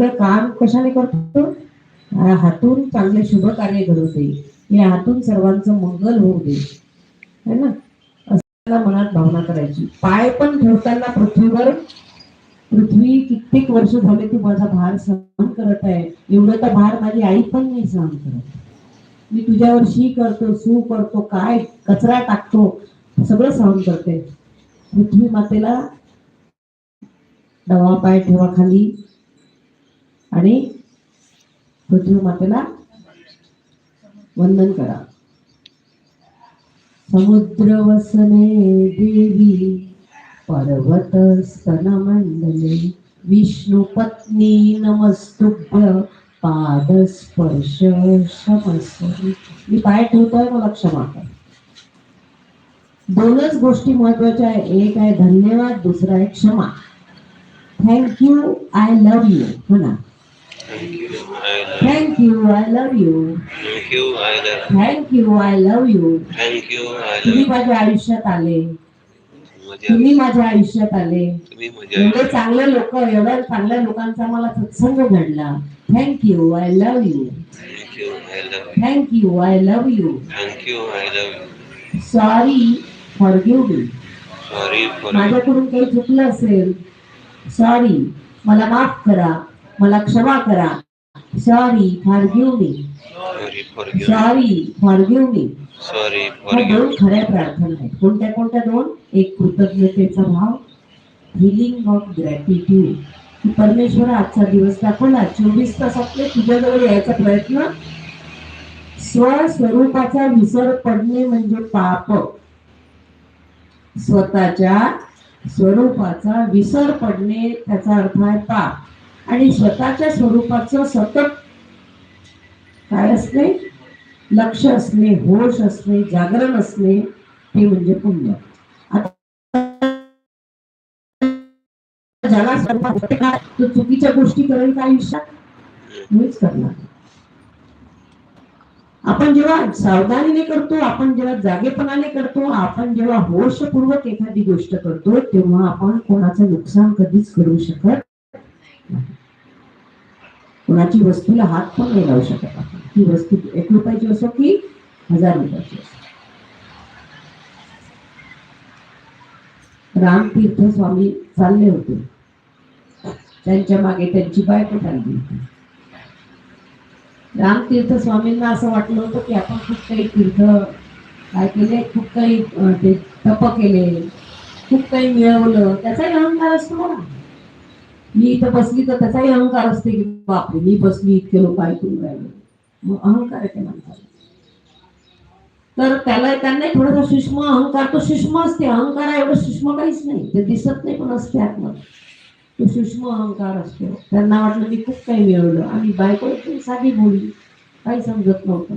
काम कशाने करतो? हातून चांगले शुभ कार्य घडू दे. या हातून सर्वांचं मंगल होऊ दे. है ना? असं मनात भावना करायची. पाय पण ठेवताना पृथ्वीवर पृथ्वी कित्येक वर्ष झाले तू माझा भार सहन करत आहे. एवढं तर भार माझी आई पण नाही सहन करत. मी तुझ्यावर शी करतो सू करतो काय कचरा टाकतो सगळं सहन करते. पृथ्वी मातेला डवा पाय ठेवा खाली. आणि पृथ्वी मातेला वंदन करा. समुद्र वसने देवी पर्वत स्तनमंडले विष्णू पत्नी नमस्तुभ्य पाद स्पर्श क्षमस्व मी पाय ठेवतोय मला क्षमा कर. दोनच गोष्टी महत्त्वाच्या आहे एक आहे धन्यवाद दुसरा आहे क्षमा. Thank you I love you म्हणा Thank you. I love you. Thank you I love you Thank you. I love. Thank you I love you Thank you. I तुम्ही love. माझ्या आयुष्यात आले माझ्या तुम्ही माझ्या आयुष्यात आले तुम्ही माझ्या एवढे चांगले लोक एवढ्या चांगल्या लोकांचा मला सत्संग घडला thank you I love you Thank you. I love. Thank you I love you Thank you. I love. Sorry forgive me Sorry for माझ्याकडून काही चुकलं असेल सॉरी मला माफ करा मला क्षमा करा. Sorry forgive me. Sorry forgive me दोन. खऱ्या प्रार्थना आहेत. कोणत्या कोणत्या दोन? एक कृतज्ञतेचा भाव हिलिंग ऑफ ग्रॅटिट्यूड की परमेश्वर आजचा दिवस दाखवला. चोवीस तास आपले तुझ्याजवळ यायचा प्रयत्न. स्वस्वरूपाचा विसर पडणे म्हणजे पाप. स्वतःच्या स्वरूपाचा विसर पडणे त्याचा अर्थ आहे पाप. आणि स्वतःच्या स्वरूपाचं सतत काय असणे लक्ष असणे होश असणे जागरण असणे ते म्हणजे पुण्य. आता ज्याला तो चुकीच्या गोष्टी करेल का आयुष्यात? मीच करणार. आपण जेव्हा सावधानीने करतो आपण जेव्हा जागेपणाने करतो आपण जेव्हा होशपूर्वक एखादी गोष्ट करतो तेव्हा आपण कोणाचं नुकसान कधीच करू शकत कोणाची वस्तूला हात पण नाही लावू शकत आपण. ती वस्तू एक रुपयाची असो की हजार रुपयाची असो. रामतीर्थ स्वामी चालले होते. त्यांच्या मागे त्यांची बायको चालली होती. रामतीर्थ स्वामींना असं वाटलं होतं की आपण खूप काही तीर्थ काय केले खूप काही ते तप केले खूप काही मिळवलं. त्याचाही अहंकार असतो ना मी इथं बसली तर त्याचाही अहंकार असते की बापरे मी बसली इतके लोक ऐकून राहिले. मग अहंकार आहे माणसाला तर त्याला त्यांना थोडासा सूक्ष्म अहंकार तो सूक्ष्म असते. अहंकार एवढं सूक्ष्म काहीच नाही. ते दिसत नाही पण असते आतमध्ये. तो सूक्ष्म अहंकार असतो. त्यांना वाटलं मी खूप काही मिळवलं. आणि बायको साधी बोलली काही समजत नव्हतं.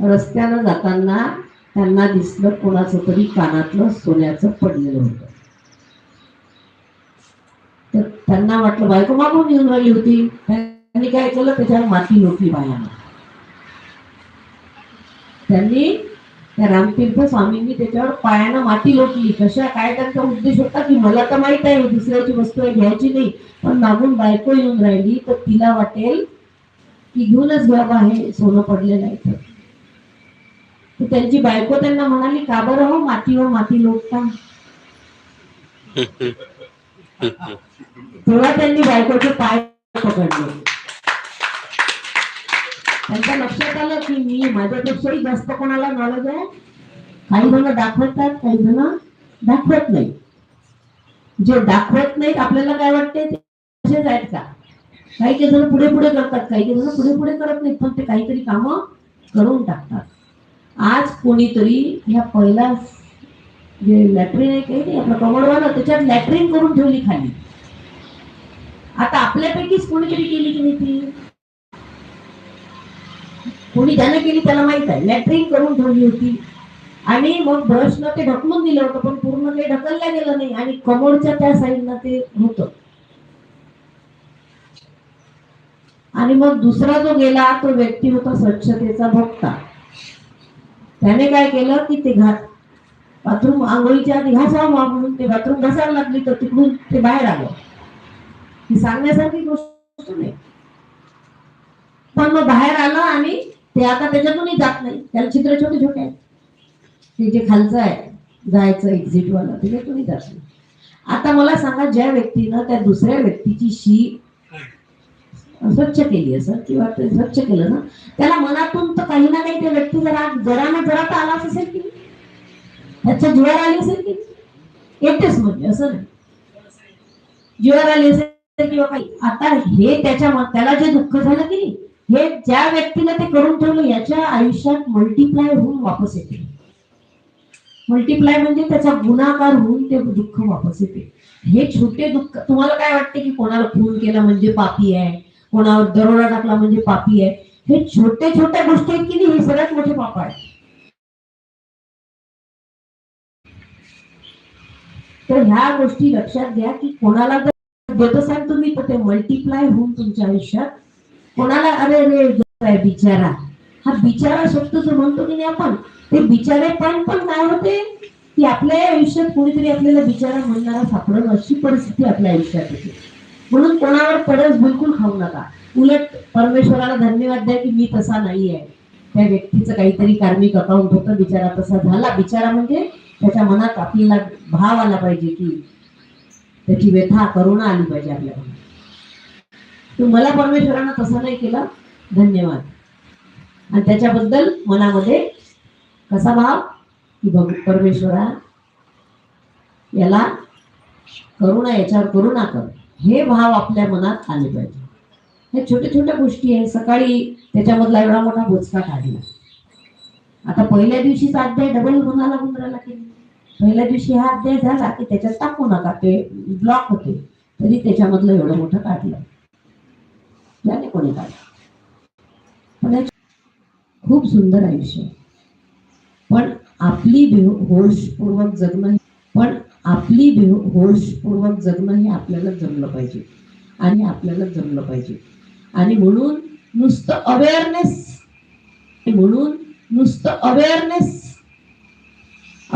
रस्त्यानं जाताना त्यांना दिसलं कोणाचं तरी कानातलं सोन्याचं पडलेलं होतं. त्यांना वाटलं बायको मागून येऊन राहिली होती. त्यांनी काय केलं? त्याच्यावर माती लोटली बायानं. त्यांनी त्या रामतीर्थ स्वामींनी त्याच्यावर पायानं माती लोटली. कशा काय त्यांचा उद्देश होता की मला तर माहीत आहे हो, दुसऱ्याची वस्तू आहे घ्यायची नाही. पण मागून बायको येऊन राहिली तर तिला वाटेल की घेऊनच घ्यावं आहे सोनं पडलेलं आहे तर त्यांची बायको त्यांना म्हणाली का बरं हो मातीवर माती लोटता? तेव्हा त्यांनी बायकोचे पाय पकडले. त्यांच्या लक्षात आलं की मी माझ्यापेक्षाही जास्त कोणाला नॉलेज आहे? काही जण दाखवतात काही जण दाखवत नाही जे दाखवत नाहीत आपल्याला काय वाटते ते तसेच आहेत का? काही काही जण पुढे पुढे करतात काही काही जण पुढे पुढे करत नाहीत पण ते काहीतरी कामं करून टाकतात. आज कोणीतरी ह्या पहिला जे लॅट्रिन आहे काही नाही आपलं कमळवाला त्याच्यात लॅट्रिन करून ठेवली खाली. आता आपल्यापैकीच कोणीतरी केली की नाही ती? कोणी ज्यानं केली त्याला माहीत आहे. लॅट्रिन करून ठेवली होती. आणि मग ब्रशनं ते ढकलून दिलं होतं पण पूर्ण ते ढकलल्या गेलं नाही. आणि कमोडच्या त्या साईडनं ते होतं. आणि मग दुसरा जो गेला तो व्यक्ती होता स्वच्छतेचा भक्ता. त्याने काय केलं की ते घात बाथरूम आंघोळीच्या आधी घासावं म्हणून ते बाथरूम घासायला लागली तर तिकडून ते बाहेर आलं. ही सांगण्यासारखी गोष्ट नाही. पण मग बाहेर आलं आणि ते आता त्याच्यातूनही जात नाही. त्याला चित्र छोटे छोटे आहेत. ते जे खालचं आहे जायचं एक्झिटवाला त्याच्यातूनही जात नाही. आता मला सांगा ज्या व्यक्तीनं त्या दुसऱ्या व्यक्तीची शी स्वच्छ केली असं किंवा ते स्वच्छ केलं ना त्याला मनातून तर काही ना काही त्या व्यक्तीचा राग जरा ना जरा तर आलाच असेल की त्याच्या जीवावर आली असेल की येतेच म्हणजे असं नाही. जीवावर आली असेल किंवा काही. आता हे त्याच्या त्याला जे दुःख झालं की हे ज्या व्यक्तीला ते करून ठेवलं याच्या आयुष्यात मल्टिप्लाय होऊन वापस येते. मल्टिप्लाय म्हणजे त्याचा गुणाकार होऊन ते दुःख वापस येते. हे छोटे दुःख तुम्हाला काय वाटते की कोणाला खून केला म्हणजे पापी आहे? कोणावर दरोडा टाकला म्हणजे पापी आहे? हे छोटे छोट्या गोष्टी आहेत की नाही हे सगळ्यात मोठे पाप आहे. तर ह्या गोष्टी लक्षात घ्या की कोणाला जर असाल तुम्ही तर ते मल्टिप्लाय होऊन तुमच्या आयुष्यात कोणाला अरे अरे बिचारा. हा बिचारा शब्द जो म्हणतो की नाही आपण ते बिचारे पण पण काय होते? की आपल्या आयुष्यात कोणीतरी आपल्याला बिचारा म्हणणारा सापडणं अशी परिस्थिती आपल्या आयुष्यात येते. म्हणून कोणावर पडस बिलकुल खाऊ नका. उलट परमेश्वराला धन्यवाद द्या की मी तसा नाही आहे त्या व्यक्तीचं काहीतरी कार्मिक अकाउंट होतं बिचारा तसा झाला. बिचारा म्हणजे त्याच्या मनात आपल्याला भाव आला पाहिजे की त्याची व्यथा करुणा आली पाहिजे आपल्या तर मला परमेश्वरानं तसं नाही केलं. धन्यवाद. आणि त्याच्याबद्दल मनामध्ये कसा भाव? की बघ परमेश्वरा याला करुणा याच्यावर करुणा कर. हे भाव आपल्या मनात आले पाहिजे. हे छोट्या छोट्या गोष्टी आहे सकाळी त्याच्यामधला एवढा मोठा बोचका काढला. आता पहिल्या दिवशीचा अध्याय डबल गुन्हा लागून केली. की पहिल्या दिवशी हा अध्याय झाला की त्याच्यात टाकू नका ते ब्लॉक होते. तरी त्याच्यामधलं एवढं मोठं काढलं. त्याने कोणी काढलं? पण खूप सुंदर आयुष्य. पण आपली बेहो- होशपूर्वक जगणं पण आपली बेहो- होशपूर्वक जगणं हे आपल्याला जमलं पाहिजे. आणि आपल्याला जमलं पाहिजे. आणि म्हणून नुसतं अवेअरनेस म्हणून नुसतं अवेअरनेस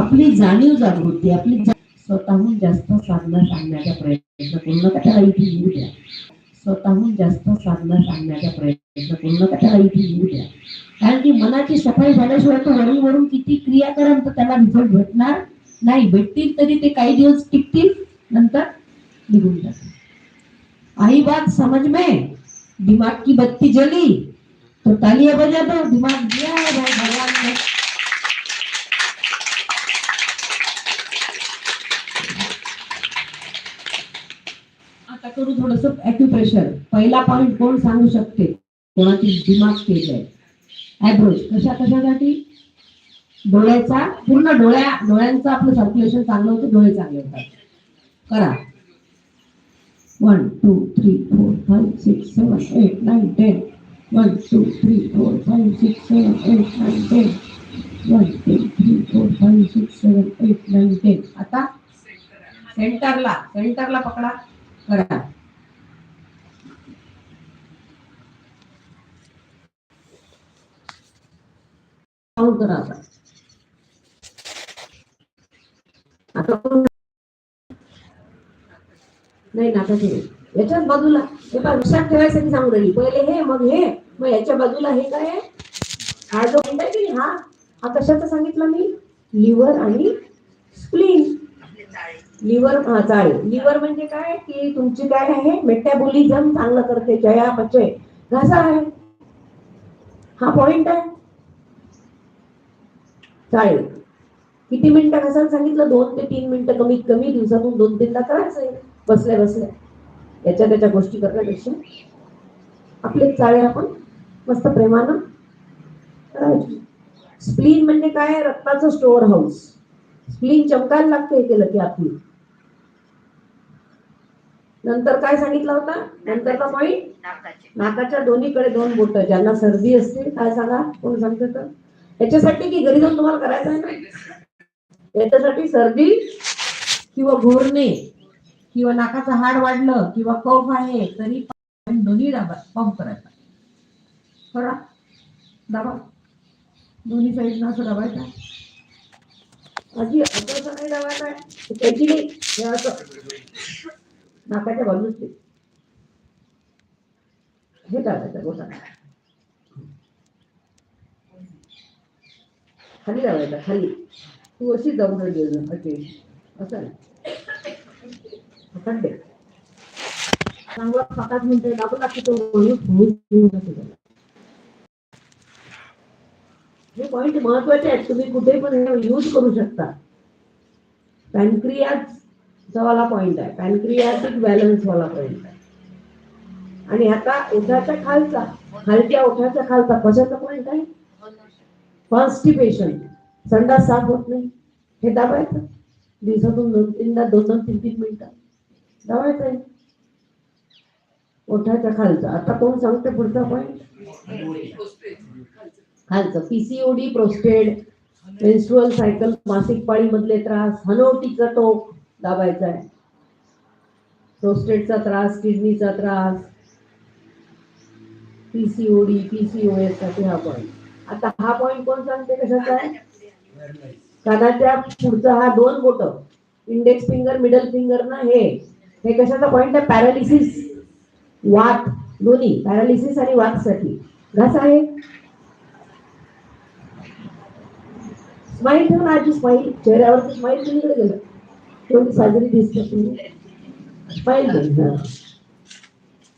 आपली जाणीव जागृती आपली स्वतःहून जास्त साधना सांगण्याचा प्रयत्न करू नका त्याला इथे येऊ द्या. स्वतःहून जास्त साधना सांगण्याचा प्रयत्न करू नका त्याला इथे येऊ द्या. कारण की मनाची सफाई झाल्याशिवाय तो वरून वरून किती क्रिया करा तर त्याला रिझल्ट भेटणार नाही. भेटतील तरी ते काही दिवस टिकतील नंतर निघून जातील. आई बात समज में दिमाग की बत्ती जली तो तालिया बजा दो दिमाग दिया है भाई भगवान ने आता करू थोडस ॲक्युप्रेशर पहिला पॉइंट कोण सांगू शकते? कोणाची दिमाग स्टेज आहे? ॲब्रोच कशा कशासाठी? डोळ्याचा पूर्ण डोळ्या डोळ्यांचं आपलं सर्क्युलेशन चांगलं होतं डोळे चांगले होतात. करा. One two three four five six seven eight nine ten one two three four five six seven eight nine ten one two three four five six seven eight nine ten आता सेंटरला सेंटरला पकडा. करा. काउंट करा आता कोण- नाही ना याच्याच बाजूला हे पहा लक्षात ठेवायसाठी सांगू राहिली. पहिले हे मग हे. मग याच्या बाजूला हे काय? हा जो म्हणताय की हा? हा कशाचा सांगितला मी? लिव्हर आणि स्प्लीन. लिव्हर हा चाळे लिव्हर म्हणजे काय? की तुमची काय आहे? मेटाबॉलिझम चांगलं करते. चयापचय घसा आहे. हा पॉइंट आहे. चाळे किती मिनिटं घसायला सांगितलं? दोन ते तीन मिनिटं कमीत कमी दिवसातून दोन तीनदा करायचं आहे बसल्या बसल्या. याच्या त्याच्या गोष्टी करण्यापेक्षा. आपले चाळे आपण मस्त प्रेमानं स्प्लीन म्हणजे काय? रक्ताचं स्टोअर हाऊस. स्प्लीन चमकायला लागते हे केलं की आपली. नंतर काय सांगितलं होतं? नंतरचा पॉईंट नाकाच्या दोन्हीकडे दोन बोट. ज्यांना सर्दी असते काय सांगा? कोण सांगते? तर याच्यासाठी की घरी जाऊन तुम्हाला करायचं आहे ना? याच्यासाठी सर्दी किंवा घोरणे किंवा नाकाचं हाड वाढलं किंवा कफ आहे तरी दोन्ही दाबा पंप करायचा. करा. दाबा. दोन्ही साईडनं असं दाबायचा. अशी असं असं नाही दाबायचं आहे. त्याची नाही. असं. नाकाच्या बाजूच. हे दाबायचं बोटा खाली लावायचा खाली. तू अशी जाऊन गेलं असे असं नाही दे चांगला सात आठ आपण तो हे पॉइंट महत्त्वाचे आहेत. तुम्ही कुठे पण यूज करू शकता. पॅनक्रियाचा वाला पॉइंट आहे. पॅनक्रियाटिक बॅलन्स वाला पॉइंट आहे. आणि आता ओठाच्या खालचा खालच्या ओठाच्या खालचा कशाचा पॉइंट आहे? कॉन्स्टिपेशन संडास साफ होत नाही. हे दाबायचं दिवसातून दोन तीनदा दोन दोन तीन तीन मिनिटं. दाबायचं आहे ओठाच्या खालचा. आता कोण सांगते पुढचा पॉईंट खालचं. पीसीओडी प्रोस्टेड मेन्स्ट्रुअल सायकल मासिक पाळी मधले त्रास हनोटीचा टोक दाबायचा आहे. प्रोस्टेटचा त्रास किडनीचा त्रास. पीसीओडी पीसीओएससाठी हा पॉईंट आता हा पॉइंट कोण सांगते कशाचा? आहे कानाच्या पुढचा हा दोन बोट. इंडेक्स फिंगर मिडल फिंगर ना हे. हे कशाचा पॉइंट आहे? पॅरालिसिस वात. दोन्ही. पॅरालिसिस आणि वात साठी घास आहे? स्माईल ठेवून आजी स्माईल चेहऱ्यावरती स्माईल कुणीकडे गेलं? कोणती साजरी दिसते तुम्ही. स्माईल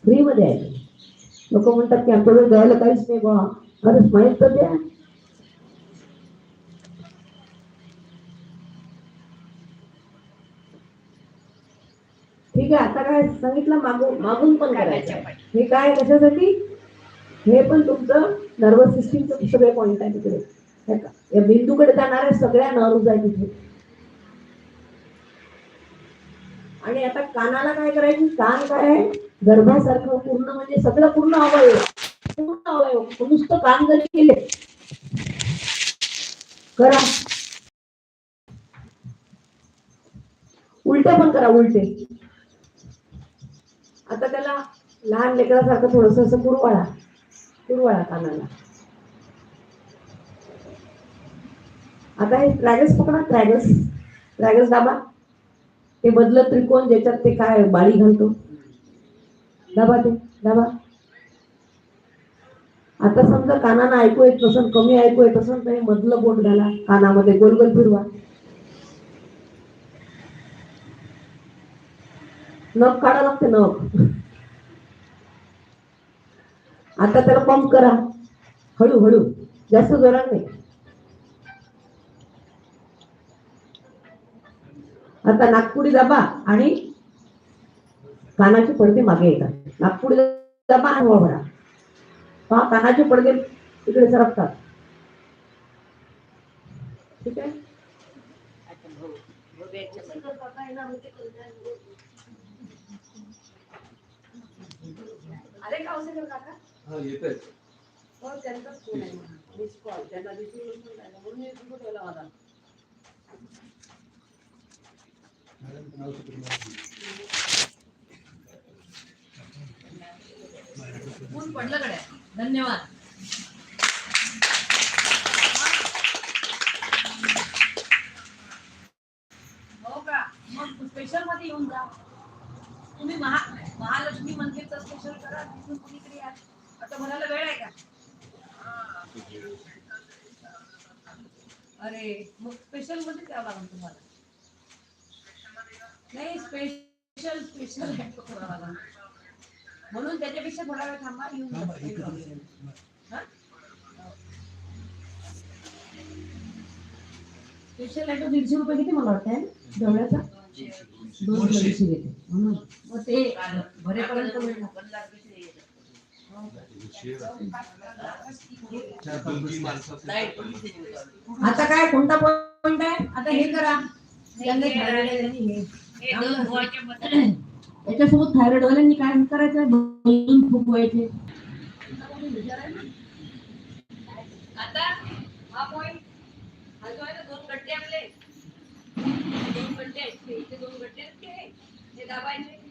फ्री मध्ये आहे. लोक म्हणतात की आमच्याकडे द्यायला काहीच नाही बा अरे स्माईल तर द्या ठीक आहे आता काय सांगितलं? मागून मागून पण करायचं. हे काय कशासाठी? हे पण तुमचं नर्वस सिस्टीमचं सगळे पॉइंट आहे तिकडे. का? या बिंदूकडे जाणाऱ्या सगळ्या नर्व्ज आहे तिथे आणि आता कानाला काय करायची? कान काय आहे? गर्भासारखं पूर्ण म्हणजे सगळं पूर्ण अवयव नुसतं काम जरी केले करा उलटे पण करा उलटे. आता त्याला लहान लेकरासारखं थोडस असं कुरवाळा कुरवाळा कानाला. आता हे ट्रॅगस पकडा ट्रॅगस ट्रॅगस दाबा. ते बदलत त्रिकोण ज्याच्यात ते काय बाळी घालतो. दाबा ते दाबा. आता समजा कानानं ऐकू येत नसन कमी ऐकू येत असन तर मधलं बोट घाला कानामध्ये गोल गोल फिरवा. नख काढा लागते नख. आता त्याला पंप करा. हळूहळू जास्त जोरात नाही. आता नागपुडी दाबा आणि कानाचे पडदे मागे येतात नागपुडी दाबा आणि हवा भरा. पहा कानाचे पडदे इकडे सरकतात. ठीक आहे? अरे का औषध काका. हा येतोय. हो त्यांचाच फोन आहे मिस कॉल त्यांना दिसून म्हणून मी ठेवला मॅडम पडलं कडे धन्यवाद. हो का? मग स्पेशलमध्ये येऊन जा. तुम्ही महा महालक्ष्मी मंदिरचं स्पेशल करा तिथून कुणीतरी या. आता म्हणायला वेळ आहे का? अरे मग स्पेशलमध्ये द्यावं लागेल तुम्हाला. नाही स्पेशल स्पेशल करावं लागेल. म्हणून त्याच्यापेक्षा थोडा वेळ थांबा येऊन. स्पेशल दीडशे रुपये किती मला वाटतं डोळ्याचा दोन दीडशे घेते. म्हणून मग ते भरेपर्यंत. आता काय कोणता पॉइंट आहे? आता हे करा. यांनी थायरॉइड वाल्यांनी याच्यासोबत काय करायचं बलून फुगवायचे आता हा पॉइंट हा जो आहे ना दोन गड्डे आपले दोन गड्डे आहेत. इथे दोन गड्डे आहेत. ते दाबायचे.